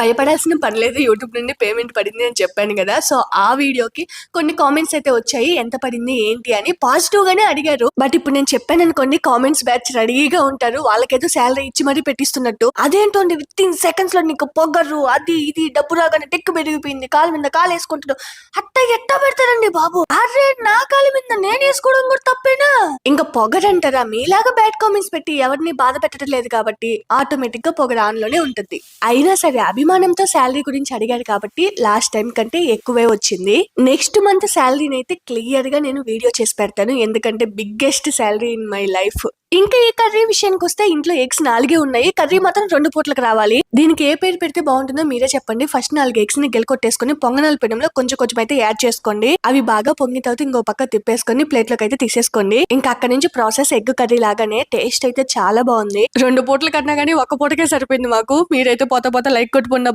భయపడాల్సిన పర్లేదు యూట్యూబ్ నుండి పేమెంట్ పడింది అని చెప్పాను కదా. సో ఆ వీడియోకి కొన్ని కామెంట్స్ అయితే వచ్చాయి. ఎంత పడింది ఏంటి అని పాజిటివ్ గానే అడిగారు. బట్ ఇప్పుడు నేను చెప్పాను అనుకోండి కామెంట్స్ బ్యాచ్ రెడీగా ఉంటారు. వాళ్ళకేదో శాలరీ ఇచ్చి మరీ పెట్టిస్తున్నట్టు. అదేంటో విత్ ఇన్ సెకండ్స్లో నీకు పొగరు అది ఇది డబ్బు రాగానే టెక్కు పెరిగిపోయింది. కాలు మీద కాలు వేసుకుంటాడు అట్ట ఎట్టా పెడతారండి బాబు? అరే నా కాలు మీద నేను వేసుకోవడం కూడా పొగరంటారా మీలాగా బ్యాడ్ కామెంట్స్ పెట్టి ఎవరిని బాధ పెట్టడం లేదు కాబట్టి ఆటోమేటిక్గా పొగ ఆన్లోనే ఉంటుంది. అయినా సరే అభిమానంతో శాలరీ గురించి అడిగాడు కాబట్టి లాస్ట్ టైం కంటే ఎక్కువే వచ్చింది. నెక్స్ట్ మంత్ శాలరీని అయితే క్లియర్గా నేను వీడియో చేసి పెడతాను. ఎందుకంటే biggest salary in my life ఇంకా ఈ కర్రీ విషయానికి వస్తే ఇంట్లో ఎగ్స్ నాలుగే ఉన్నాయి. కర్రీ మాత్రం రెండు పూట్లకు రావాలి. దీనికి ఏ పేరు పెడితే బాగుంటుందో మీరే చెప్పండి. ఫస్ట్ నాలుగు ఎగ్స్ని గెలకొట్టేసుకుని పొంగనాల పెనంలో కొంచెం కొంచెం అయితే యాడ్ చేసుకోండి. అవి బాగా పొంగిన తర్వాత ఇంకో పక్క తిప్పేసుకొని ప్లేట్లోకి అయితే తీసేసుకోండి. ఇంకా అక్కడ నుంచి ప్రాసెస్ ఎగ్ కర్రీ లాగానే టేస్ట్ అయితే చాలా బాగుంది. రెండు పూటలు కన్నా గానీ ఒక పూటకే సరిపోయింది మాకు. మీరైతే పోత పోత లైక్ కొట్టుకోండి